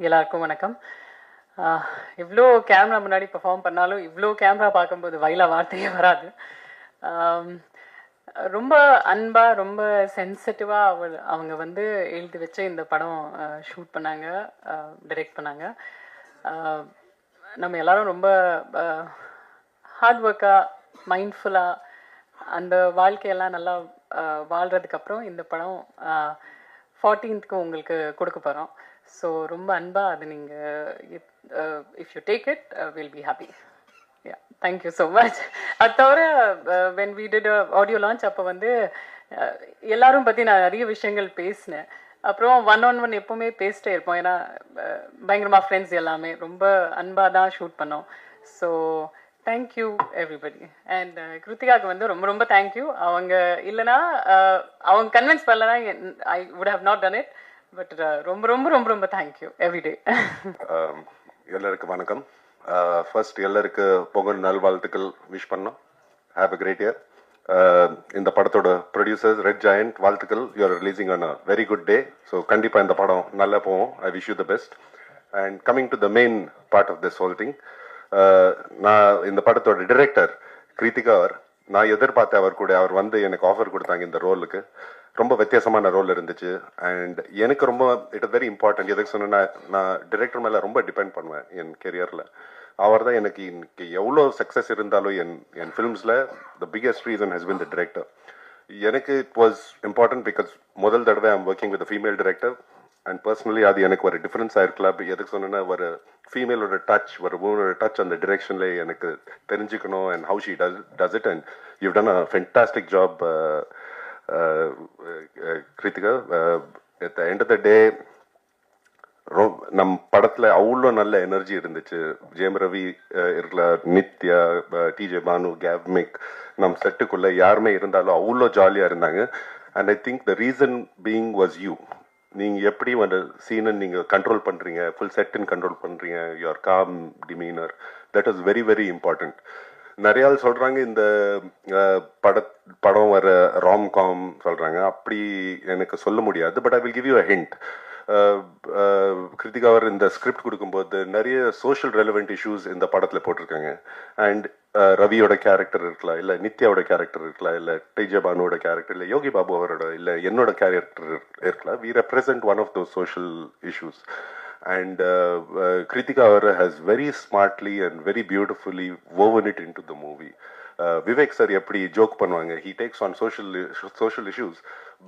எல்லாருக்கும் வணக்கம். இவ்வளோ கேமரா முன்னாடி பர்ஃபார்ம் பண்ணாலும் இவ்வளோ கேமரா பார்க்கும்போது வயல வார்த்தையே வராது. ரொம்ப அன்பாக ரொம்ப சென்சிட்டிவாக அவள் அவங்க வந்து எழுதி வச்ச இந்த படம் ஷூட் பண்ணாங்க டைரக்ட் பண்ணாங்க. நம்ம எல்லாரும் ரொம்ப ஹார்ட் ஒர்க்காக மைண்ட்ஃபுல்லாக அந்த வாழ்க்கையெல்லாம் நல்லா வாழ்கிறதுக்கப்புறம் இந்த படம் ஃபார்டீன்த்துக்கு உங்களுக்கு கொடுக்க போகிறோம் ஸோ ரொம்ப அன்பாக அது நீங்கள் if you take it will be happy yeah thank you so much அது தவிர when we did audio launch அப்போ வந்து எல்லாரும் பற்றி நான் நிறைய விஷயங்கள் பேசினேன். அப்புறம் ஒன் ஒன் ஒன் எப்போவுமே பேசிட்டே இருப்போம். ஏன்னா பயங்கரமாக ஃப்ரெண்ட்ஸ் எல்லாமே. ரொம்ப அன்பாக தான் ஷூட் பண்ணோம். So thank you everybody and கிருத்திகாவுக்கு வந்து ரொம்ப ரொம்ப தேங்க்யூ அவங்க இல்லைனா அவங்க கன்வின்ஸ் பண்ணலனா I would have not done it but uh, ரொம்ப ரொம்ப ரொம்ப ரொம்ப தேங்க்யூ எவ்ரிடே எல்லாருக்கும் வணக்கம். Uh, ஃபர்ஸ்ட் எல்லாருக்கு பொங்கல் நல்வாழ்த்துக்கள் விஷ் பண்ணோம். ஹாவ் அ கிரேட் இயர் இந்த படத்தோட ப்ரொடியூசர்ஸ் ரெட் ஜாயண்ட் வாழ்த்துக்கள். You're releasing on a very good day so கண்டிப்பாக இந்த படம் நல்லா போவோம் I wish you the best and coming to the main part of this whole thing நான் இந்த படத்தோட டிரெக்டர் கிருத்திகா அவர். நான் எதிர்பார்த்தேன் அவர் கூட. அவர் வந்து எனக்கு ஆஃபர் கொடுத்தாங்க இந்த ரோலுக்கு ரொம்ப வித்தியாசமான ரோல் இருந்துச்சு. அண்ட் எனக்கு ரொம்ப இட் வெரி இம்பார்ட்டன்ட் எதுக்கு சொன்னா நான் டிரெக்டர் மேலே ரொம்ப டிபெண்ட் பண்ணுவேன் என் கெரியரில் அவர் தான் எனக்கு இன்னைக்கு எவ்வளோ சக்ஸஸ் இருந்தாலும் என் என் ஃபிலிம்ஸில் the biggest reason has been the director எனக்கு இட் வாஸ் இம்பார்ட்டன்ட் பிகாஸ் முதல் தடவை I'm working with female director and personally அது எனக்கு ஒரு டிஃபரன்ஸ் ஆயிருக்கலாம் எதுக்கு சொன்னேன்னா ஒரு ஃபீமேலோட டச் ஒரு உமனோட டச் அந்த டிரெக்ஷன்ல எனக்கு தெரிஞ்சுக்கணும் and how she does does it and you done a fantastic job Kiruthiga at the end of the day நம் படத்துல அவ்வளோ நல்ல எனர்ஜி இருந்துச்சு. ஜெயம் ரவி அஹ், நித்யா டிஜே பானு கேவ்மிக் நம் செட்டுக்குள்ள யாருமே இருந்தாலும் அவ்வளோ ஜாலியா இருந்தாங்க. And I think the reason being was you நீங்க எப்படி அந்த சீனை நீங்க கண்ட்ரோல் பண்றீங்க? ஃபுல் செட்டின் கண்ட்ரோல் பண்றீங்க? Your calm demeanour that was very very important நிறைய ஆள் சொல்றாங்க இந்த பட படம் வர ராம் காம் சொல்றாங்க. அப்படி எனக்கு சொல்ல முடியாது but I will give you a hint Kiruthiga அவர் இந்த ஸ்கிரிப்ட் கொடுக்கும்போது நிறைய சோஷியல் ரெலவெண்ட் இஷ்யூஸ் இந்த படத்தில் போட்டிருக்காங்க. அண்ட் ரவியோட கேரக்டர் இருக்கலாம் இல்லை நித்யாவோட கேரக்டர் இருக்கலாம் இல்லை டேஜ பானுவோட கேரக்டர் இல்லை யோகி பாபு அவரோட இல்லை என்னோட கேரக்டர் இருக்கலாம் we represent one of those social issues and uh, uh, Kritika Avara has very smartly and very beautifully woven it into the movie. Uh, Vivek sir எப்படி ஜோக் பண்ணுவாங்க? He takes on social social issues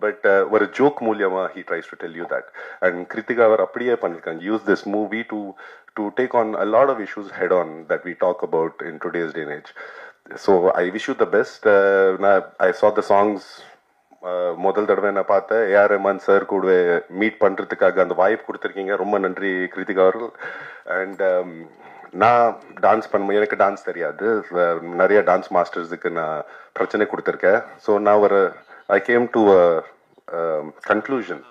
but ஒரு joke மூலியமா he tries to tell you that and Kiruthiga அவர் அப்படியே பண்ணிருக்காங்க. Use this movie to to take on a lot of issues head on that we talk about in today's day age so I wish you the best நான் I saw the songs அஹ் முதல் தடவை நான் பார்த்தேன். AR Rahman sir கூட meet பண்ணுறதுக்காக அந்த வாய்ப்பு கொடுத்துருக்கீங்க. ரொம்ப நன்றி கிருத்திகா அவர்கள். அண்ட் um, நான் டான்ஸ் பண்ண எனக்கு டான்ஸ் தெரியாது. நிறைய டான்ஸ் மாஸ்டர்ஸுக்கு நான் பிரச்சனை கொடுத்துருக்கேன். ஸோ நான் ஒரு I came to conclusion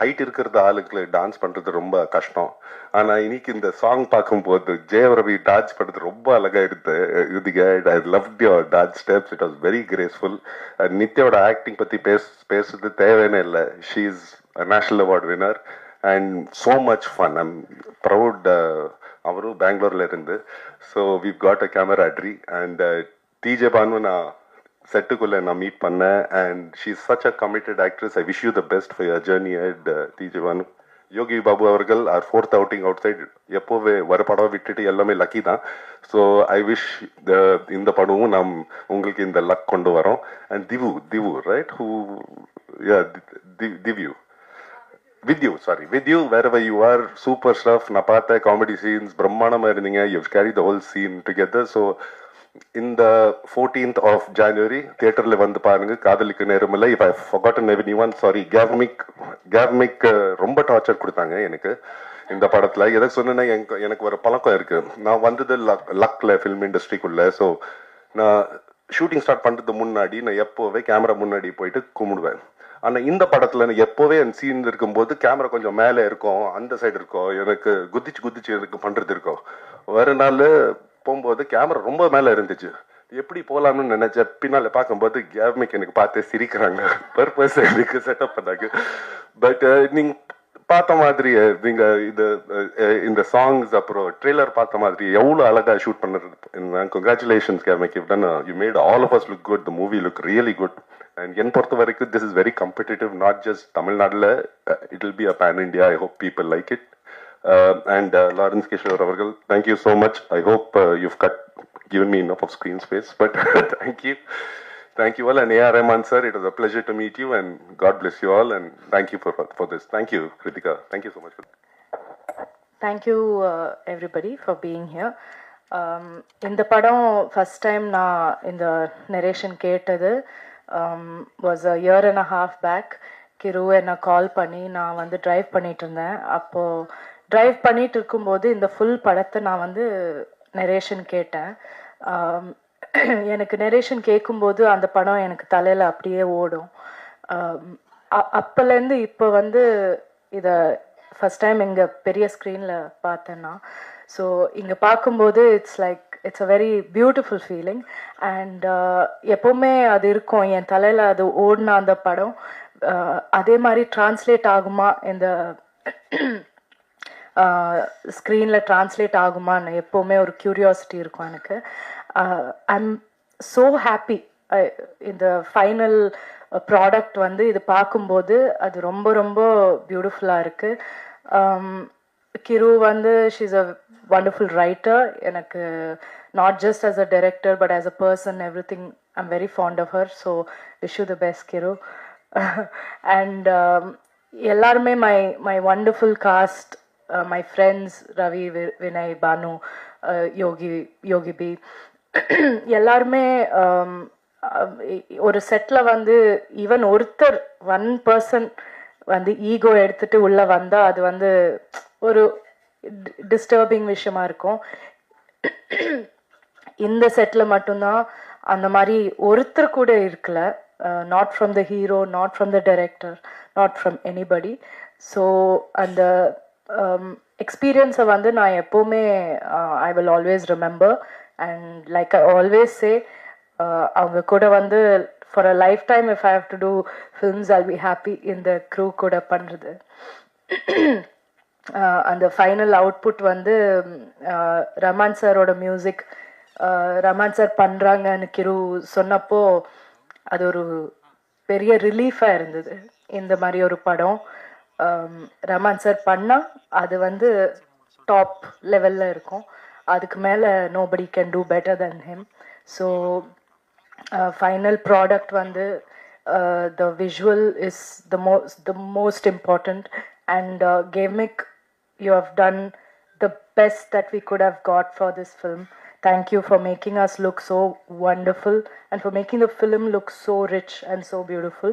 height இருக்கிறது ஆளுக்கு டான்ஸ் பண்றது ரொம்ப கஷ்டம். ஆனா இன்னைக்கு இந்த சாங் பார்க்கும்போது ஜெயவரவி டான்ஸ் பண்றது ரொம்ப அழகா இருக்கு இதுக்கு I love your dance steps it was very graceful நித்யாவோட acting பத்தி பேச பேசுறது தேவையான இல்லை. She is national award winner and so much fun I'm proud அவரும் பெங்களூர்ல இருந்து. So we got a camaraderie and TJ Bhanu நான் செட்டுக்குள்ள நான் மீட் பண்ணேன் and she such a committed actress I wish you the best for your journey at டிஜேவானு Yogi Babu அவர்கள் our fourth outing out side எப்போவே வர படம் விட்டுட்டு எல்லாமே லக்கி தான். ஸோ ஐ விஷ் இந்த படமும் நாம் உங்களுக்கு இந்த லக் கொண்டு வரோம். And Divu Divu right who Divyu with you sorry with you where why you are super stuff நான் பார்த்த காமெடி சீன்ஸ் பிரம்மாண்டமா இருந்தீங்க. You carry the whole scene together so இந்த ஃபோர்டீன்த் ஆஃப் ஜான்வரி தியேட்டரில் வந்து பாருங்க Kadhalikka Neramillai. If I forgotten everyone sorry Gavemic Gavemic ரொம்ப torture கொடுத்தாங்க எனக்கு இந்த படத்தில். எதை சொன்னா எனக்கு ஒரு பழக்கம் இருக்கு. நான் வந்தது லக் லக்கில் ஃபிலிம் இண்டஸ்ட்ரிக்குள்ள ஸோ நான் ஷூட்டிங் ஸ்டார்ட் பண்ணுறதுக்கு முன்னாடி நான் எப்போவே கேமரா முன்னாடி போயிட்டு கும்பிடுவேன். ஆனால் இந்த படத்தில் நான் எப்போவே என் சீன் இருக்கும்போது கேமரா கொஞ்சம் மேலே இருக்கும் அந்த சைடு இருக்கும். எனக்கு குதிச்சு குதிச்சு எனக்கு பண்ணுறது இருக்கும். ஒரு நாள் போகும்போது கேமரா ரொம்ப மேல இருந்துச்சு. எப்படி போகலாம்னு நினைச்ச பின்னால பார்க்கும்போது கேமிக் எனக்கு பார்த்து சிரிக்கிறாங்க. பர்பஸ் எனக்கு செட்டப் பண்ணாங்க. பட் uh, நீங்க பார்த்த மாதிரி நீங்க இது uh, uh, இந்த சாங்ஸ் அப்புறம் ட்ரெய்லர் பார்த்த மாதிரி எவ்வளவு அழகா ஷூட் பண்ணுறது congratulations Gemic. You done you made all of us look good the movie look really good and என் பொறுத்த வரைக்கும் this is very competitive not just தமிழ்நாட்டில் it will be a pan India I hope people like it and Lawrence Kishore அவர்கள் thank you so much I hope you've got given me enough of screen space, but thank you. Thank you all. And A.R. Rahman, sir, it was a pleasure to meet you, and God bless you all, and thank you for, for this. Thank you, Kritika. Thank you so much. For thank you everybody for being here இந்த படம் first time நான் இந்த narration கேட்டது was a year and a half back Kiru என்னை கால் பண்ணி நான் வந்து drive பண்ணிட்டு இருந்தேன் அப்போது ட்ரைவ் பண்ணிட்டு இருக்கும்போது இந்த ஃபுல் படத்தை நான் வந்து நெரேஷன் கேட்டேன். எனக்கு நெரேஷன் கேட்கும்போது அந்த படம் எனக்கு தலையில் அப்படியே ஓடும். அப்போலேருந்து இப்போ வந்து இதை ஃபஸ்ட் டைம் இங்கே பெரிய ஸ்க்ரீனில் பார்த்தேன்னா ஸோ இங்கே பார்க்கும்போது it's like it's a very beautiful feeling and எப்போவுமே அது இருக்கும் என் தலையில் அது ஓடின அந்த படம். அதே மாதிரி டிரான்ஸ்லேட் ஆகுமா? இந்த ஸ்க்ரீனில் டிரான்ஸ்லேட் ஆகுமான்னு எப்போவுமே ஒரு க்யூரியாசிட்டி இருக்கும் எனக்கு. ஐம் ஸோ ஹாப்பி இந்த ஃபைனல் ப்ராடக்ட் வந்து இது பார்க்கும்போது அது ரொம்ப ரொம்ப பியூட்டிஃபுல்லாக இருக்குது கிரு வந்து ஷீஸ் அ வண்டர்ஃபுல் ரைட்டர் எனக்கு not just as a director but as a person everything I'm very fond of her so wish you the best Kiru and எல்லாருமே my my wonderful cast my friends Ravi we- Vinay Bhanu Yogi Yogi B எல்லாருமே um, uh, ஒரு செட்டில் வந்து even ஒருத்தர் one person வந்து ego எடுத்துட்டு உள்ளே வந்தால் அது வந்து ஒரு டிஸ்டர்பிங் விஷயமா இருக்கும். இந்த செட்டில் மட்டும்தான் அந்த மாதிரி ஒருத்தர் கூட இருக்கல. Not from the hero not from the director not from anybody so அந்த Um, எக்ஸ்பீரியன்ஸை வந்து நான் எப்போவுமே I will always remember and like I always say அவங்க கூட வந்து for a lifetime if I have to do films I'll be happy இந்த crew கூட பண்ணுறது uh, அந்த ஃபைனல் அவுட்புட் வந்து ரமான் சாரோட மியூசிக் ரமான் சார் பண்ணுறாங்கன்னு கிரு சொன்னப்போ அது ஒரு பெரிய ரிலீஃபாக இருந்தது. இந்த மாதிரி ஒரு படம். ரமான் சார் பண்ணால் அது வந்து டாப் லெவலில் இருக்கும். அதுக்கு மேலே nobody can do better than him so final product வந்து the visual is the most the most important and Gemic you have done the best that we could have got for this film Thank you for making us look so wonderful and for making the film look so rich and so beautiful.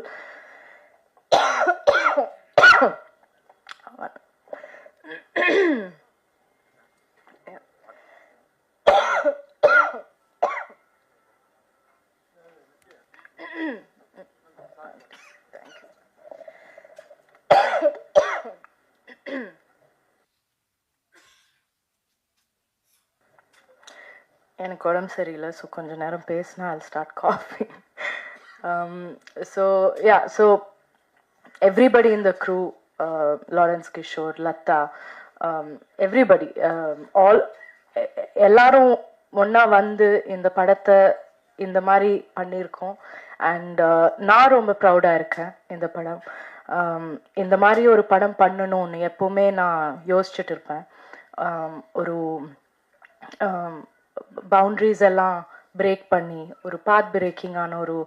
எனக்கு உடம்பு சரியில்லை so கொஞ்ச நேரம் பேசினா I'll start coffee so yeah so everybody in the crew Lawrence Kishore Latha Um, everybody all um, e, e, எல்லாரும் ஒன்றா வந்து இந்த படத்தை இந்த மாதிரி பண்ணியிருக்கோம். அண்ட் uh, நான் ரொம்ப ப்ரௌடாக இருக்கேன் இந்த படம். Um, இந்த மாதிரி ஒரு படம் பண்ணணும்னு எப்போவுமே நான் யோசிச்சுட்டு இருப்பேன். ஒரு பவுண்ட்ரிஸ் எல்லாம் பிரேக் பண்ணி ஒரு பாத் பிரேக்கிங்கான ஒரு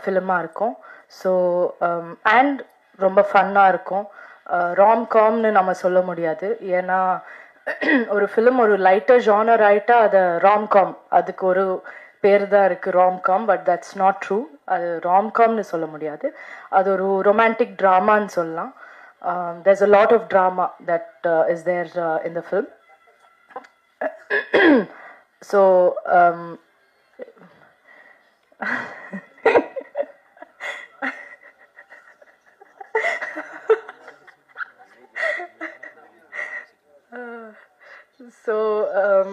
ஃபிலிமாக இருக்கும். ஸோ அண்ட் ரொம்ப ஃபன்னாக இருக்கும். ராம்காம்னு நம்ம சொல்ல முடியாது. ஏன்னா ஒரு ஃபிலிம் ஒரு லைட்டர் ஜானர் ஆயிட்டா அது ராம்காம் அதுக்கு ஒரு பேர் தான் இருக்குது romcom but that's not true அது ராம்காம்னு சொல்ல முடியாது. அது ஒரு ரொமான்டிக் ட்ராமான்னு சொல்லலாம். There's a lot of drama that is there இந்த film so the film so um, so um,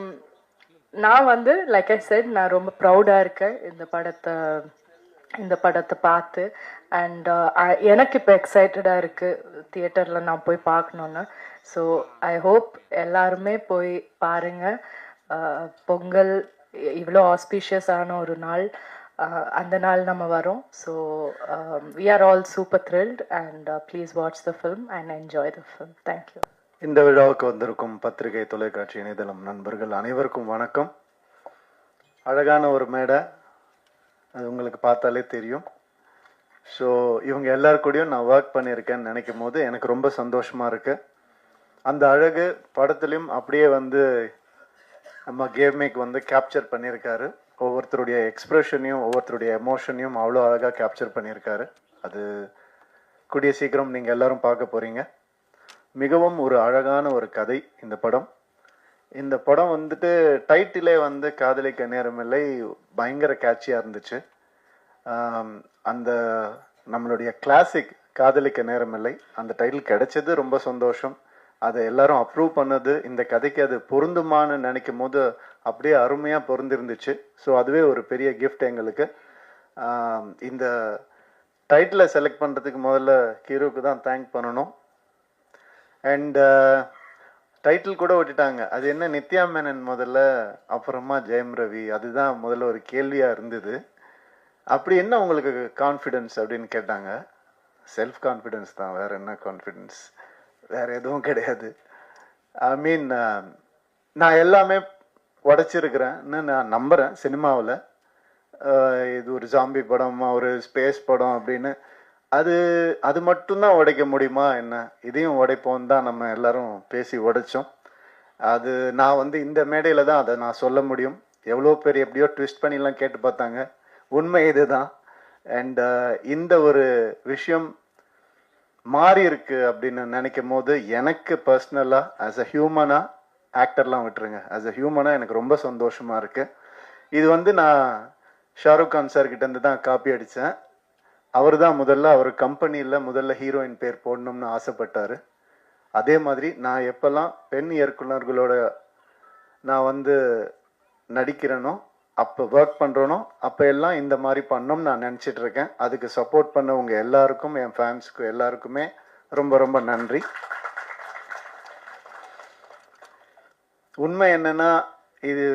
நான் வந்து லைக் ஐ செட் நான் ரொம்ப ப்ரௌடாக இருக்கேன் இந்த படத்தை இந்த படத்தை பார்த்து. அண்ட் uh, எனக்கு இப்போ எக்ஸைட்டடாக இருக்குது தியேட்டரில் நான் போய் பார்க்கணுன்னு ஸோ ஐ ஹோப் எல்லாருமே போய் பாருங்கள் uh, பொங்கல் இவ்வளோ ஆஸ்பீஷியஸான ஒரு நாள். Uh, அந்த நாள் நம்ம வரோம். So we are all super thrilled and please watch the film and enjoy the film thank you இந்த விழாவுக்கு வந்திருக்கும் பத்திரிகை தொலைக்காட்சி இணையதளம் நண்பர்கள் அனைவருக்கும் வணக்கம். அழகான ஒரு மேடை. அது உங்களுக்கு பார்த்தாலே தெரியும். ஸோ இவங்க எல்லார் கூடயும் நான் ஒர்க் பண்ணியிருக்கேன்னு நினைக்கும் போது எனக்கு ரொம்ப சந்தோஷமாக இருக்குது அந்த அழகு படத்துலையும் அப்படியே வந்து நம்ம கேமேக் வந்து கேப்சர் பண்ணியிருக்காரு. ஒவ்வொருத்தருடைய எக்ஸ்ப்ரெஷனையும் ஒவ்வொருத்தருடைய எமோஷனையும் அவ்வளோ அழகாக கேப்சர் பண்ணியிருக்காரு. அது கூடிய சீக்கிரம் நீங்கள் எல்லாரும் பார்க்க போகிறீங்க மிகவும் ஒரு அழகான ஒரு கதை இந்த படம். இந்த படம் வந்துட்டு டைட்டிலே வந்து காதலிக்க நேரமில்லை பயங்கர கேட்சியாக இருந்துச்சு. அந்த நம்மளுடைய கிளாசிக் காதலிக்க நேரமில்லை. அந்த டைட்டில் கிடைச்சது ரொம்ப சந்தோஷம். அதை எல்லாரும் அப்ரூவ் பண்ணது இந்த கதைக்கு அது பொருந்துமான்னு நினைக்கும் போது அப்படியே அருமையாக பொருந்திருந்துச்சு. ஸோ அதுவே ஒரு பெரிய கிஃப்ட் எங்களுக்கு. இந்த டைட்டிலை செலக்ட் பண்ணுறதுக்கு முதல்ல ஹீரோக்கு தான் தேங்க் பண்ணணும். அண்ட் டைட்டில் uh, கூட விட்டுட்டாங்க அது என்ன நித்யா மேனன் முதல்ல அப்புறமா ஜெயம் ரவி அதுதான் முதல்ல ஒரு கேள்வியாக இருந்தது. அப்படி என்ன உங்களுக்கு கான்ஃபிடென்ஸ் அப்படின்னு கேட்டாங்க. செல்ஃப் கான்ஃபிடென்ஸ் தான் வேறு என்ன கான்ஃபிடென்ஸ் வேற எதுவும் கிடையாது. ஐ மீன் uh, நான் எல்லாமே உடச்சிருக்கிறேன்னு நான் நம்புறேன் சினிமாவில். Uh, இது ஒரு ஜாம்பி படம் ஒரு ஸ்பேஸ் படம் அப்படின்னு. அது அது மட்டும்தான் உடைக்க முடியுமா என்ன? இதையும் உடைப்போம் தான் நம்ம எல்லாரும் பேசி உடைச்சோம். அது நான் வந்து இந்த மேடையில் தான் அதை நான் சொல்ல முடியும். எவ்வளோ பேர் எப்படியோ ட்விஸ்ட் பண்ணிலாம் கேட்டு பார்த்தாங்க. உண்மை இதுதான். அண்ட் இந்த ஒரு விஷயம் மாறி இருக்கு அப்படின்னு நினைக்கும் போது எனக்கு பர்சனலாக ஆஸ் அ ஹியூமனாக ஆக்டர்லாம் விட்டுருங்க. ஆஸ் அ ஹியூமனாக எனக்கு ரொம்ப சந்தோஷமாக இருக்குது இது வந்து நான் ஷாருக் கான் சார் இருந்து தான் காப்பி அடித்தேன் அவர் தான் முதல்ல அவர் கம்பெனியில் முதல்ல ஹீரோயின் பேர் போடணும்னு ஆசைப்பட்டாரு. அதே மாதிரி நான் எப்போல்லாம் பெண் இயக்குனர்களோட நான் வந்து நடிக்கிறேனோ அப்போ ஒர்க் பண்ணுறனோ அப்போ எல்லாம் இந்த மாதிரி பண்ணோம்னு நான் நினச்சிட்டு இருக்கேன். அதுக்கு சப்போர்ட் பண்ணவங்க எல்லாருக்கும் என் ஃபேன்ஸுக்கு எல்லாருக்குமே ரொம்ப ரொம்ப நன்றி. உண்மை என்னென்னா இது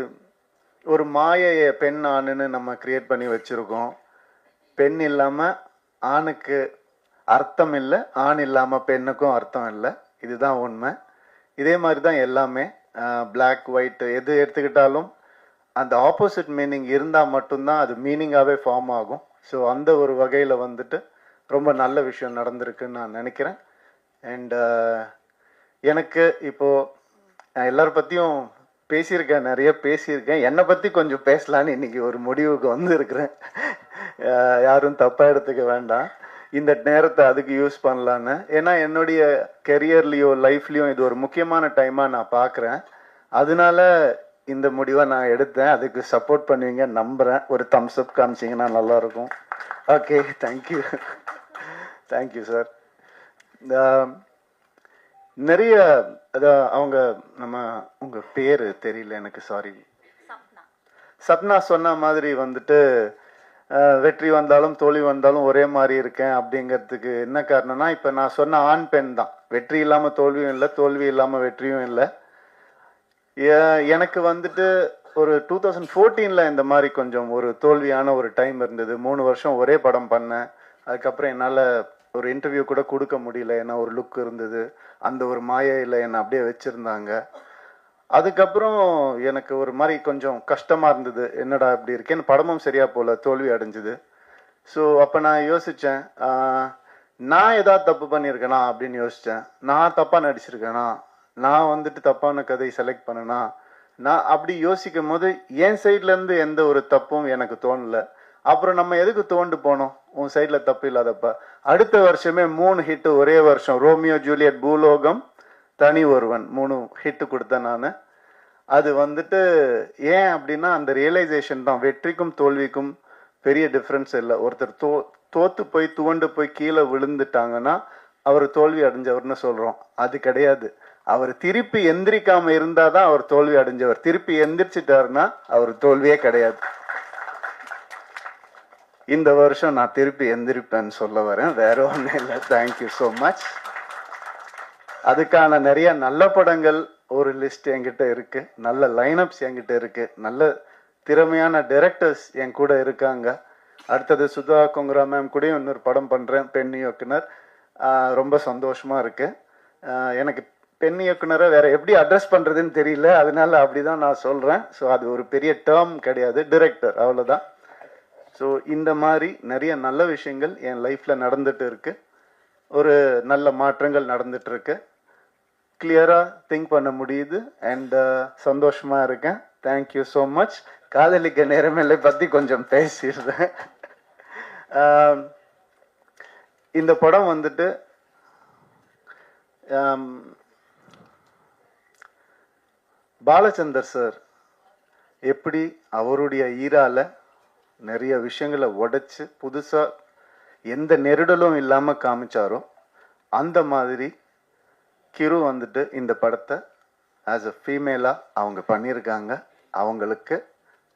ஒரு மாயைய பெண் ஆணுன்னு நம்ம க்ரியேட் பண்ணி வச்சுருக்கோம். பெண் இல்லாமல் ஆணுக்கு அர்த்தம் இல்லை ஆண் இல்லாமல் பெண்ணுக்கும் அர்த்தம் இல்லை. இதுதான் உண்மை. இதே மாதிரி தான் எல்லாமே பிளாக் ஒயிட்டு எது எடுத்துக்கிட்டாலும் அந்த ஆப்போசிட் மீனிங் இருந்தால் மட்டும்தான் அது மீனிங்காகவே ஃபார்ம் ஆகும். ஸோ அந்த ஒரு வகையில் வந்துட்டு ரொம்ப நல்ல விஷயம் நடந்திருக்குன்னு நான் நினைக்கிறேன். அண்ட் எனக்கு இப்போது எல்லார் பற்றியும் பேசியிருக்கேன் நிறைய பேசியிருக்கேன். என்னை பற்றி கொஞ்சம் பேசலான்னு இன்னைக்கு ஒரு முடிவுக்கு வந்து இருக்கிறேன் யாரும் தப்பாக எடுத்துக்க வேண்டாம். இந்த நேரத்தை அதுக்கு யூஸ் பண்ணலான்னு. ஏன்னா என்னுடைய கெரியர்லேயோ லைஃப்லேயும் இது ஒரு முக்கியமான டைமாக நான் பார்க்குறேன். அதனால இந்த முடிவை நான் எடுத்தேன். அதுக்கு சப்போர்ட் பண்ணுவீங்க நம்புகிறேன் ஒரு தம்ஸ் அப் காமிச்சிங்கன்னா நல்லாயிருக்கும். ஓகே தேங்க்யூ தேங்க்யூ சார் நிறைய அவங்க நம்ம உங்க பேரு தெரியல எனக்கு சாரி சப்னா. சொன்ன மாதிரி வந்துட்டு வெற்றி வந்தாலும் தோல்வி வந்தாலும் ஒரே மாதிரி இருக்கேன் அப்படிங்கிறதுக்கு என்ன காரணம்னா இப்ப நான் சொன்ன ஆண் பெண் தான். வெற்றி இல்லாம தோல்வியும் இல்லை தோல்வி இல்லாம வெற்றியும் இல்லை. எனக்கு வந்துட்டு ஒரு டூ தௌசண்ட் ஃபோர்டீனில் இந்த மாதிரி கொஞ்சம் ஒரு தோல்வியான ஒரு டைம் இருந்தது. மூணு வருஷம் ஒரே படம் பண்ணேன். அதுக்கப்புறம் என்னால் ஒரு இன்டர்வியூ கூட கொடுக்க முடியல. ஏன்னா ஒரு லுக் இருந்தது. அந்த ஒரு மாயையில் என்னை அப்படியே வச்சுருந்தாங்க. அதுக்கப்புறம் எனக்கு ஒரு மாதிரி கொஞ்சம் கஷ்டமாக இருந்தது. என்னடா இப்படி இருக்கேன்னு படமும் சரியாக போல தோல்வி அடைஞ்சுது. ஸோ அப்போ நான் யோசித்தேன் நான் ஏதாவது தப்பு பண்ணியிருக்கேனா? அப்படின்னு யோசித்தேன் நான் தப்பாக நடிச்சிருக்கேனா? நான் வந்துட்டு தப்பான கதை செலக்ட் பண்ணனா? நான் அப்படி யோசிக்கும் போது என் சைட்லேருந்து எந்த ஒரு தப்பும் எனக்கு தோணல. அப்புறம் நம்ம எதுக்கு தோண்டு போனோம்? உன் சைட்ல தப்பு இல்லாதப்ப. அடுத்த வருஷமே மூணு ஹிட்டு ஒரே வருஷம். ரோமியோ ஜூலியட் பூலோகம் தனி ஒருவன். மூணு ஹிட்டு கொடுத்தேன் நான். அது வந்துட்டு ஏன் அப்படின்னா அந்த ரியலைசேஷன் தான். வெற்றிக்கும் தோல்விக்கும் பெரிய டிஃப்ரென்ஸ் இல்லை. ஒருத்தர் தோ தோத்து போய் துவண்டு போய் கீழே விழுந்துட்டாங்கன்னா அவர் தோல்வி அடைஞ்சவர்னு சொல்கிறோம் அது கிடையாது. அவர் திருப்பி எந்திரிக்காமல் இருந்தால் தான் அவர் தோல்வி அடைஞ்சவர். திருப்பி எந்திரிச்சிட்டாருன்னா அவர் தோல்வியே கிடையாது. இந்த வருஷம் நான் திருப்பி எந்திரிப்பேன்னு சொல்ல வரேன். வேற ஒன்றும் இல்லை. தேங்க்யூ ஸோ மச் அதுக்கான நிறைய நல்ல படங்கள் ஒரு லிஸ்ட் என்கிட்ட இருக்கு. நல்ல லைனப்ஸ் என்கிட்ட இருக்கு. நல்ல திறமையான டைரக்டர்ஸ் என் கூட இருக்காங்க. அடுத்தது சுதா கொங்குரா மேம் கூடயும் இன்னொரு படம் பண்ணுறேன் பெண் இயக்குனர். ரொம்ப சந்தோஷமாக இருக்கு. எனக்கு பெண் இயக்குனரை வேற எப்படி அட்ரஸ் பண்ணுறதுன்னு தெரியல. அதனால அப்படிதான் நான் சொல்கிறேன் ஸோ அது ஒரு பெரிய டேர்ம் கிடையாது. டிரெக்டர் அவ்வளோதான் ஸோ இந்த மாதிரி நிறைய நல்ல விஷயங்கள் என் லைஃப்பில் நடந்துட்டு இருக்கு. ஒரு நல்ல மாற்றங்கள் நடந்துட்டு இருக்கு. கிளியராக திங்க் பண்ண முடியுது அண்ட் uh, சந்தோஷமாக இருக்கேன். தேங்க்யூ ஸோ மச் காதலிக்க நேரமில்லை பற்றி கொஞ்சம் பேசிடுறேன். இந்த படம் வந்துட்டு பாலச்சந்தர் சார் எப்படி அவருடைய ஈரால நிறைய விஷயங்களை உடைச்சு புதுசாக எந்த நெருடலும் இல்லாமல் காமிச்சாரோ அந்த மாதிரி கிரு வந்துட்டு இந்த படத்தை ஆஸ் அ ஃபீமேலாக அவங்க பண்ணியிருக்காங்க. அவங்களுக்கு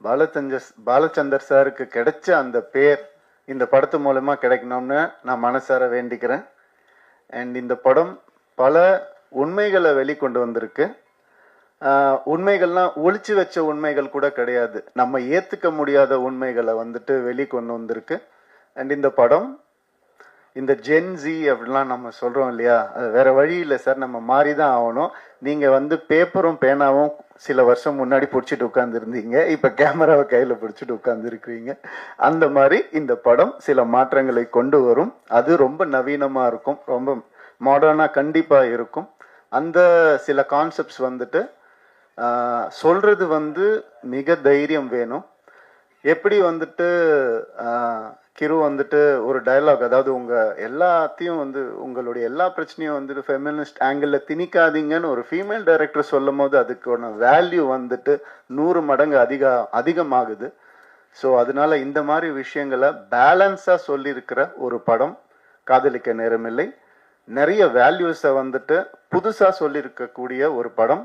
பாலச்சந்தர் பாலச்சந்தர் சாருக்கு கிடைச்ச அந்த பேர் இந்த படத்து மூலமாக கிடைக்கணும்னு நான் மனசார வேண்டிக்கிறேன். அண்ட் இந்த படம் பல உண்மைகளை வெளிக்கொண்டு வந்திருக்கு. உண்மைகள்லாம் ஒழிச்சு வச்ச உண்மைகள் கூட கிடையாது. நம்ம ஏத்துக்க முடியாத உண்மைகளை வந்துட்டு வெளிக்கொண்டு வந்திருக்கு. அண்ட் இந்த படம் இந்த ஜென்ஜி அப்படிலாம் நம்ம சொல்கிறோம் இல்லையா? அது வேற வழி இல்லை சார். நம்ம மாறி தான் ஆகணும். நீங்கள் வந்து பேப்பரும் பேனாவும் சில வருஷம் முன்னாடி பிடிச்சிட்டு உட்காந்துருந்தீங்க இப்போ கேமராவை கையில் பிடிச்சிட்டு உட்காந்துருக்கிறீங்க அந்த மாதிரி இந்த படம் சில மாற்றங்களை கொண்டு வரும். அது ரொம்ப நவீனமாக இருக்கும். ரொம்ப மாடர்னாக கண்டிப்பாக இருக்கும். அந்த சில கான்செப்ட்ஸ் வந்துட்டு சொல்கிறது வந்து மிக தைரியம் வேணும். எப்படி வந்துட்டு கிரு வந்துட்டு ஒரு டயலாக் அதாவது உங்கள் எல்லாத்தையும் வந்து உங்களுடைய எல்லா பிரச்சனையும் வந்துட்டு ஃபெமினிஸ்ட் ஆங்கிளில் திணிக்காதீங்கன்னு ஒரு ஃபீமேல் டைரக்டர் சொல்லும் போது அதுக்கான வேல்யூ வந்துட்டு நூறு மடங்கு அதிக அதிகமாகுது. ஸோ அதனால இந்த மாதிரி விஷயங்களை பேலன்ஸாக சொல்லியிருக்கிற ஒரு படம் காதலிக்க நேரமில்லை. நிறைய வேல்யூஸை வந்துட்டு புதுசாக சொல்லியிருக்கக்கூடிய ஒரு படம்.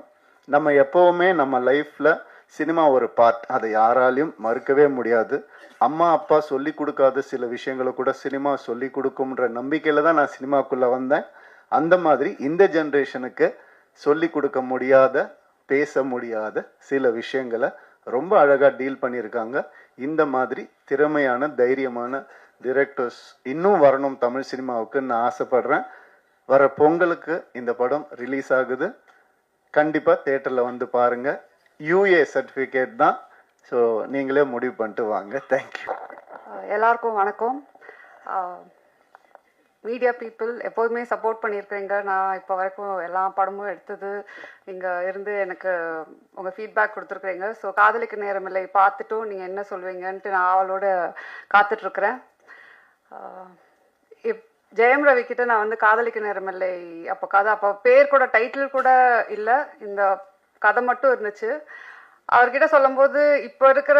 நம்ம எப்பவுமே நம்ம லைஃப்ல சினிமா ஒரு பார்ட் அதை யாராலையும் மறுக்கவே முடியாது. அம்மா அப்பா சொல்லி கொடுக்காத சில விஷயங்களை கூட சினிமா சொல்லி கொடுக்கும்ன்ற நம்பிக்கையில தான் நான் சினிமாக்குள்ள வந்தேன். அந்த மாதிரி இந்த ஜென்ரேஷனுக்கு சொல்லி கொடுக்க முடியாத பேச முடியாத சில விஷயங்களை ரொம்ப அழகா டீல் பண்ணியிருக்காங்க. இந்த மாதிரி திறமையான தைரியமான டிரெக்டர்ஸ் இன்னும் வரணும் தமிழ் சினிமாவுக்கு நான் ஆசைப்படுறேன். வர பொங்கலுக்கு இந்த படம் ரிலீஸ் ஆகுது. கண்டிப்பாக தேட்டரில் வந்து பாருங்கள் யூஏ சர்டிஃபிகேட் தான். ஸோ நீங்களே முடிவு பண்ணிட்டு வாங்க. தேங்க்யூ uh, எல்லாருக்கும் வணக்கம். Uh, மீடியா பீப்புள் எப்போதுமே சப்போர்ட் பண்ணியிருக்கிறீங்க. நான் இப்போ வரைக்கும் எல்லா படமும் எடுத்தது. இங்கே இருந்து எனக்கு உங்கள் ஃபீட்பேக் கொடுத்துருக்குறீங்க. ஸோ காதலிக்க நேரமில்லை பார்த்துட்டும் நீங்கள் என்ன சொல்வீங்கன்ட்டு நான் அவளோட காத்துட்ருக்குறேன். Uh, ஜெயம் ரவி கிட்ட நான் வந்து காதலிக்க நேரமில்லை அப்போ கதை அப்போ பேர் கூட டைட்டில் கூட இல்லை. இந்த கதை மட்டும் இருந்துச்சு. அவர்கிட்ட சொல்லும்போது இப்போ இருக்கிற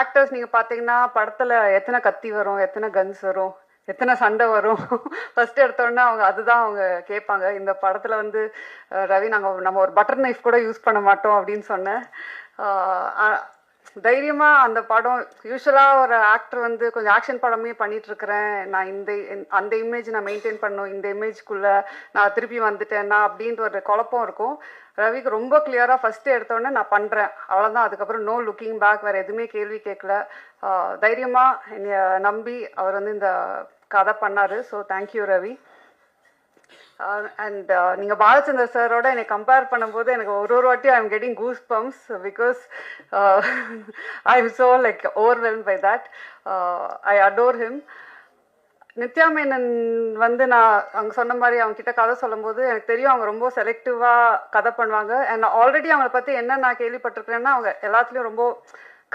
ஆக்டர்ஸ் நீங்கள் பார்த்தீங்கன்னா படத்தில் எத்தனை கத்தி வரும் எத்தனை கன்ஸ் வரும் எத்தனை சண்டை வரும். ஃபர்ஸ்ட் எடுத்தோடனே அவங்க அதுதான் அவங்க கேட்பாங்க. இந்த படத்தில் வந்து ரவி நாங்கள் நம்ம ஒரு பட்டர் நைஃப் கூட யூஸ் பண்ண மாட்டோம் அப்படின்னு சொன்னேன். தைரியமாக அந்த படம் யூஸ்வலாக ஒரு ஆக்டர் வந்து கொஞ்சம் ஆக்ஷன் படமே பண்ணிட்டு இருக்கிறேன் நான் இந்த அந்த இமேஜ் நான் மெயின்டைன் பண்ணும் இந்த இமேஜ்க்குள்ள நான் திருப்பி வந்துட்டேன்னா அப்படின்ற ஒரு குழப்பம் இருக்கும். ரவிக்கு ரொம்ப கிளியராக ஃபஸ்ட்டு எடுத்தோடனே நான் பண்ணுறேன் அவ்வளோதான் அதுக்கப்புறம் நோ லுக்கிங் பேக் வேறு எதுவுமே கேள்வி கேட்கல. தைரியமாக என்னைய நம்பி அவர் வந்து இந்த கதை பண்ணார். So thank you Ravi. Um, and uh, நீங்க பாலச்சந்தர் சாரோட என்னை கம்பேர் பண்ணும்போது எனக்கு ஒரு ஒரு வாட்டி I am getting goose bumps because I am so like overwhelm by that I adore him Nithya Menen வந்து நான் அவங்க சொன்ன மாதிரி அவங்க கிட்ட கதை சொல்லும்போது எனக்கு தெரியும் அவங்க ரொம்ப செலக்டிவாக கதை பண்ணுவாங்க. அண்ட் ஆல்ரெடி அவங்கள பற்றி என்ன நான் கேள்விப்பட்டிருக்கிறேன்னா அவங்க எல்லாத்துலேயும் ரொம்ப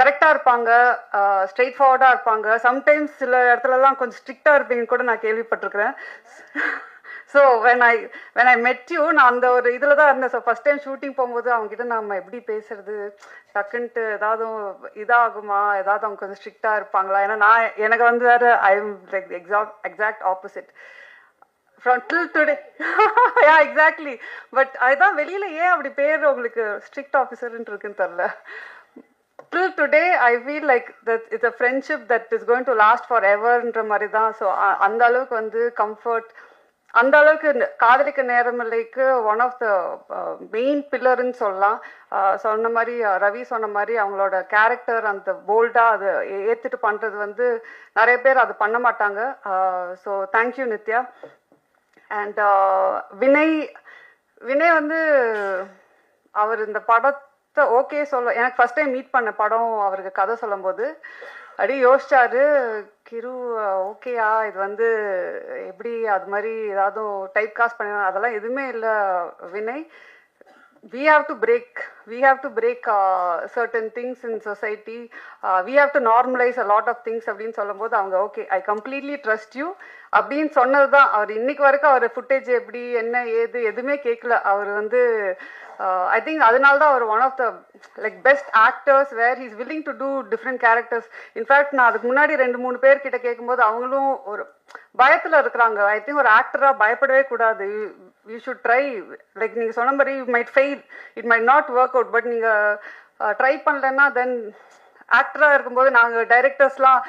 கரெக்டாக இருப்பாங்க uh, ஸ்ட்ரெயிட் ஃபார்வர்டாக இருப்பாங்க. சம்டைம்ஸ் சில இடத்துலலாம் கொஞ்சம் ஸ்ட்ரிக்டாக இருப்பீங்கன்னு கூட நான் கேள்விப்பட்டிருக்கிறேன். So when I when I met you நான் அந்த ஒரு இதில் தான் இருந்தேன். ஸோ ஃபஸ்ட் டைம் ஷூட்டிங் போகும்போது அவங்ககிட்ட நம்ம எப்படி பேசுறது? டக்குன்ட்டு ஏதாவது இதாகுமா? ஏதாவது அவங்க கொஞ்சம் ஸ்ட்ரிக்டாக இருப்பாங்களா? ஏன்னா நான் எனக்கு வந்து வேறு I am like exact exact opposite from till today yeah exactly but அதுதான் வெளியில் ஏன் அப்படி பேர் உங்களுக்கு ஸ்ட்ரிக்ட் ஆஃபீஸர்ன்ட்டு இருக்குன்னு தெரில till today I feel like that it's a friendship that is going to last for எவர்ன்ற மாதிரி தான். ஸோ அந்த அளவுக்கு வந்து கம்ஃபர்ட் அந்த அளவுக்கு காதலிக்க நேரமில்லைக்கு ஒன் ஆஃப் த மெயின் பில்லர்னு சொல்லலாம். சொன்ன மாதிரி ரவி சொன்ன மாதிரி அவங்களோட கேரக்டர் அந்த போல்டாக அதை ஏற்றுட்டு பண்ணுறது வந்து நிறைய பேர் அது பண்ண மாட்டாங்க. So thank you Nithya. And Vinay Vinay வந்து அவர் இந்த படத்தை ஓகே சொல்ல எனக்கு ஃபர்ஸ்ட் டைம் மீட் பண்ண படம் அவருக்கு கதை சொல்லும்போது அப்படியே யோசிச்சாரு கிரு ஓகேயா இது வந்து எப்படி அது மாதிரி ஏதாவது டைப் காஸ்ட் பண்ண அதெல்லாம் எதுவுமே இல்லை Vinay. We have to break we have to break certain things in society we have to normalise a lot of things அப்படின்னு சொல்லும்போது அவங்க okay I completely trust you அப்படின்னு சொன்னது தான் அவர் இன்னைக்கு வரைக்கும் அவர் ஃபுட்டேஜ் எப்படி என்ன ஏது எதுவுமே கேட்கல. அவர் வந்து ஐ திங்க் அதனால தான் அவர் one of the like best actors where he's willing to do different characters in fact நான் அதுக்கு முன்னாடி ரெண்டு மூணு பேர் கிட்ட கேட்கும்போது அவங்களும் ஒரு பயத்தில் இருக்கிறாங்க. ஐ திங்க் ஒரு ஆக்டராக பயப்படவே கூடாது. யூ ஷுட் ட்ரை லைக் நீங்கள் சொன்ன மாதிரி you might fail it might not work out but நீங்கள் ட்ரை பண்ணலன்னா தென் ஆக்டராக இருக்கும்போது நாங்கள் டைரக்டர்ஸ்லாம்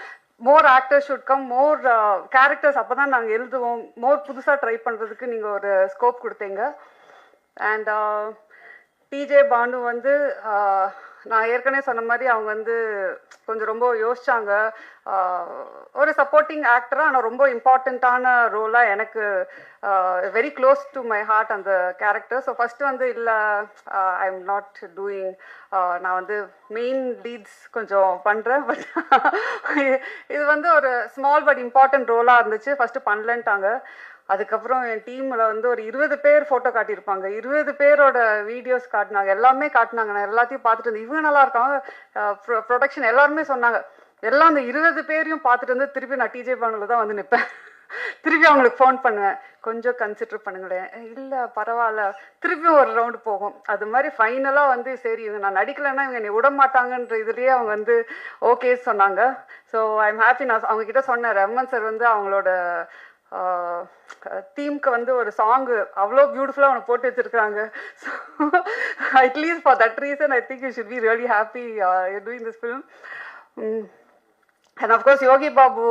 more actors should come more characters அப்போ தான் நாங்கள் எழுதுவோம். மோர் புதுசாக ட்ரை பண்ணுறதுக்கு நீங்கள் ஒரு ஸ்கோப் கொடுத்தீங்க. அண்ட் டிஜே பானு வந்து நான் ஏற்கனவே சொன்ன மாதிரி அவங்க வந்து கொஞ்சம் ரொம்ப யோசிச்சாங்க. ஒரு சப்போர்ட்டிங் ஆக்டராக ஆனால் ரொம்ப இம்பார்ட்டண்ட்டான ரோலாக எனக்கு very close to my heart அந்த கேரக்டர் ஸோ ஃபஸ்ட்டு வந்து இல்லை ஐ எம் நாட் டூயிங் நான் வந்து மெயின் லீட்ஸ் கொஞ்சம் பண்ணுறேன் பட் இது வந்து ஒரு ஸ்மால் பட் இம்பார்ட்டன்ட் ரோலாக இருந்துச்சு. ஃபஸ்ட்டு பண்ணலன்ட்டாங்க. அதுக்கப்புறம் என் டீமில் வந்து ஒரு இருபது பேர் ஃபோட்டோ காட்டியிருப்பாங்க. இருபது பேரோட வீடியோஸ் காட்டினாங்க. எல்லாமே காட்டினாங்க. நான் எல்லாத்தையும் பார்த்துட்டு இருந்தேன். இவங்க நல்லா இருக்காங்க. ப்ரொடக்ஷன் எல்லாருமே சொன்னாங்க. எல்லாம் அந்த இருபது பேரையும் பார்த்துட்டு வந்து திருப்பி நான் டிஜே பானுல தான் வந்து நிற்பேன் திருப்பி அவங்களுக்கு ஃபோன் பண்ணுவேன். கொஞ்சம் கன்சிடர் பண்ணுங்களேன். இல்லை பரவாயில்ல. திருப்பியும் ஒரு ரவுண்டு போகும். அது மாதிரி ஃபைனலாக வந்து சரி இவங்க நான் நடிக்கலைன்னா இவங்க என்னை விட மாட்டாங்கன்ற இதுலேயே அவங்க வந்து ஓகே சொன்னாங்க. ஸோ ஐ எம் ஹாப்பி நான் அவங்க கிட்ட சொன்னேன். ரமன் சார் வந்து அவங்களோட தீம்க்கு வந்து ஒரு சாங்கு அவ்வளோ பியூட்டிஃபுல்லாக அவனை போட்டு வச்சுருக்காங்க. So at least for that reason I think you should be really happy doing this film and of course Yogi Babu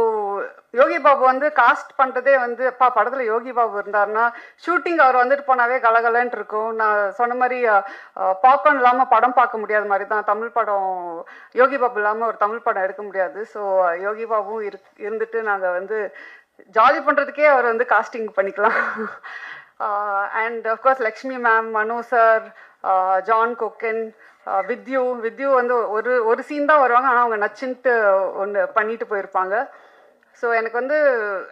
Yogi Babu வந்து காஸ்ட் பண்ணுறதே வந்து அப்பா படத்தில் யோகி பாபு இருந்தார்னா ஷூட்டிங் அவர் வந்துட்டு போனாவே கலகலன்ட்டு இருக்கும். நான் சொன்ன மாதிரி பாப்கார்ன் இல்லாமல் படம் பார்க்க முடியாத மாதிரி தான். தமிழ் படம் யோகி பாபு இல்லாமல் ஒரு தமிழ் படம் எடுக்க முடியாது. ஸோ யோகி பாபுவும் இரு இருந்துட்டு நாங்கள் வந்து ஜாலி பண்ணுறதுக்கே அவர் வந்து காஸ்டிங் பண்ணிக்கலாம். And of course Lakshmi ma'am Mano sir John Kokken Vidyu Vidyu வந்து ஒரு ஒரு சீன் தான் வருவாங்க ஆனால் அவங்க நச்சுன்ட்டு ஒன்று பண்ணிட்டு போயிருப்பாங்க. ஸோ எனக்கு வந்து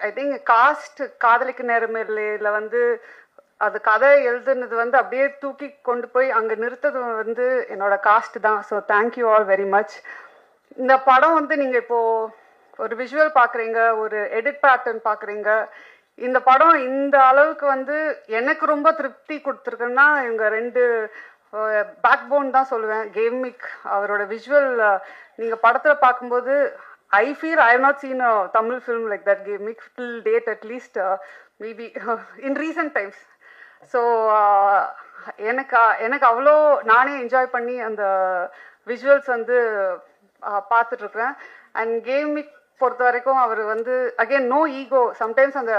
ஐ திங்க் காஸ்ட் காதலிக்கு நேரம் நேரமில்லையில் வந்து அது கதை எழுதுனது வந்து அப்படியே தூக்கி கொண்டு போய் அங்கே நிறுத்தது வந்து என்னோட காஸ்ட் தான். So thank you all very much இந்த படம் வந்து நீங்கள் இப்போது ஒரு விஷுவல் பார்க்குறீங்க ஒரு எடிட் பேட்டர்ன் பார்க்குறீங்க இந்த படம் இந்த அளவுக்கு வந்து எனக்கு ரொம்ப திருப்தி கொடுத்துருக்குன்னா இவங்க ரெண்டு பேக் போன் தான் சொல்லுவேன். கேமிக் அவரோட விஷுவல் நீங்கள் படத்தில் பார்க்கும்போது I feel I not seen a Tamil film like that comic till date at least maybe in recent times so எனக்கு எனக்கு அவ்வளோ நானே என்ஜாய் பண்ணி அந்த விஷுவல்ஸ் வந்து பார்த்துட்ருக்குறேன் அண்ட் கேமிக் பொறுத்த வரைக்கும் அவர் வந்து அகெயின் நோ ஈகோ சம்டைம்ஸ் அந்த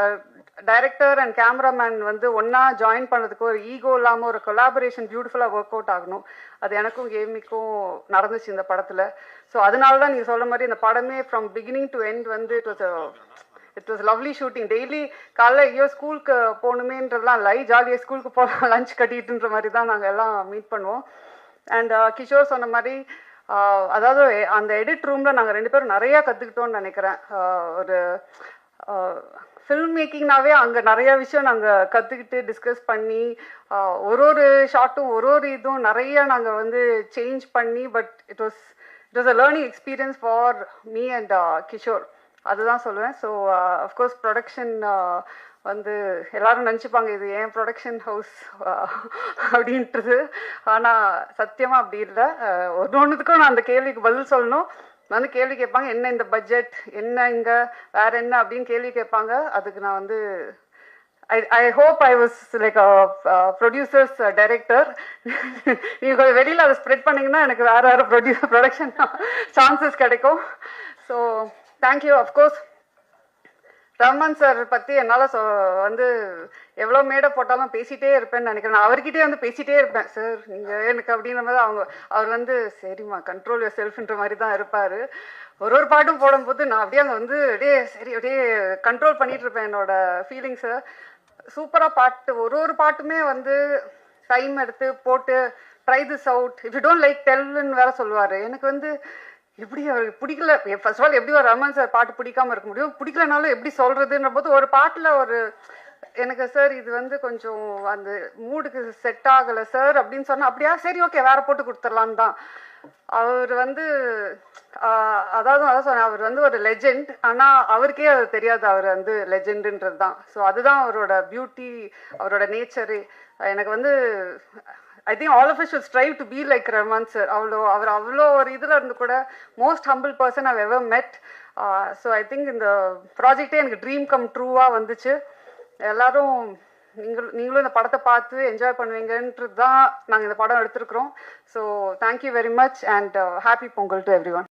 டைரக்டர் அண்ட் கேமராமேன் வந்து ஒன்றா ஜாயின் பண்ணதுக்கு ஒரு ஈகோ இல்லாமல் ஒரு கொலாபரேஷன் பியூட்டிஃபுல்லாக ஒர்க் அவுட் ஆகணும். அது எனக்கும் கேமிக்கும் நடந்துச்சு இந்த படத்தில். ஸோ அதனால தான் நீங்கள் சொல்ல மாதிரி இந்த படமே ஃப்ரம் பிகினிங் டு எண்ட் வந்து it was it was lovely shooting daily காலைல ஐயோ ஸ்கூலுக்கு போகணுமேன்றதுலாம் லை ஜாலியாக ஸ்கூலுக்கு போகலாம் லஞ்ச் கட்டிட்டுன்ற மாதிரி தான் நாங்கள் எல்லாம் மீட் பண்ணுவோம். அண்ட் கிஷோர் சொன்ன மாதிரி அதாவது அந்த எடிட் ரூமில் நாங்கள் ரெண்டு பேரும் நிறையா கற்றுக்கிட்டோம்னு நினைக்கிறேன். ஒரு ஃபில்ம் மேக்கிங்னாவே அங்கே நிறைய விஷயம் நாங்கள் கற்றுக்கிட்டு டிஸ்கஸ் பண்ணி ஒரு ஒரு ஷார்ட்டும் ஒரு ஒரு இதுவும் நிறைய நாங்கள் வந்து சேஞ்ச் பண்ணி but it was it was a learning experience for me and Kishore. அதுதான் சொல்லுவேன். ஸோ அஃப்கோர்ஸ் ப்ரொடக்ஷன் வந்து எல்லாரும் நினச்சிப்பாங்க இது ஏன் ப்ரொடக்ஷன் ஹவுஸ் அப்படின்றது. ஆனால் சத்தியமாக அப்படி இல்லை. ஒரு ஒன்றுத்துக்கும் நான் அந்த கேள்விக்கு பதில் சொல்லணும். வந்து கேள்வி கேட்பாங்க என்ன இந்த பட்ஜெட் என்ன இங்கே? வேற என்ன? அப்படின்னு கேள்வி கேட்பாங்க. அதுக்கு நான் வந்து I I hope I was like producers director நீங்கள் கொஞ்சம் வெளியில் அதை ஸ்ப்ரெட் பண்ணிங்கன்னா எனக்கு வேறு வேறு ப்ரொடியூ ப்ரொடக்ஷன் சான்சஸ் கிடைக்கும். So thank you of course Raman sir பற்றி என்னால் சொ வந்து எவ்வளோ மேடை போட்டாலும் பேசிட்டே இருப்பேன்னு நினைக்கிறேன். நான் அவர்கிட்டயே வந்து பேசிட்டே இருப்பேன் சார் நீங்கள் எனக்கு அப்படின்ற மாதிரி அவங்க அவர் வந்து சரிம்மா கண்ட்ரோல் யோர் செல்ஃப்ன்ற மாதிரி தான் இருப்பார். ஒரு ஒரு பாட்டும் போடும்போது நான் அப்படியே அங்கே வந்து அப்படியே சரி அப்படியே கண்ட்ரோல் பண்ணிட்டு இருப்பேன் என்னோட ஃபீலிங்ஸை சூப்பராக பாட்டு ஒரு ஒரு பாட்டுமே வந்து டைம் எடுத்து போட்டு try this out if you don't like டெல்லுன்னு வேற சொல்லுவார். எனக்கு வந்து எப்படி அவருக்கு பிடிக்கல? ஃபர்ஸ்ட் ஆஃப் ஆல் எப்படி ஒரு ரமன் சார் பாட்டு பிடிக்காம இருக்க முடியும்? பிடிக்கலனாலும் எப்படி சொல்றதுன்ற போது ஒரு பாட்டில் ஒரு எனக்கு சார் இது வந்து கொஞ்சம் அந்த மூடுக்கு செட் ஆகலை சார் அப்படின்னு சொன்னா அப்படியா? சரி ஓகே வேற போட்டு கொடுத்துடலான்னு தான். அவர் வந்து அதாவது அதான் சொன்னேன் அவர் வந்து ஒரு லெஜெண்ட் ஆனால் அவருக்கே அது தெரியாது அவர் வந்து லெஜெண்டுன்றது தான். ஸோ அதுதான் அவரோட பியூட்டி அவரோட நேச்சரு எனக்கு வந்து I think all of us should strive to be like Rahman sir அவ்வளோ அவர் அவ்வளோ ஒரு இதில் இருந்து கூட most humble person I've ever met so I think இந்த ப்ராஜெக்டே எனக்கு ட்ரீம் கம் ட்ரூவாக வந்துச்சு. எல்லாரும் நீங்கள் நீங்களும் இந்த படத்தை பார்த்து என்ஜாய் பண்ணுவீங்கன்றது தான் நாங்கள் இந்த படம் எடுத்திருக்கிறோம். So thank you very much and happy Pongal to everyone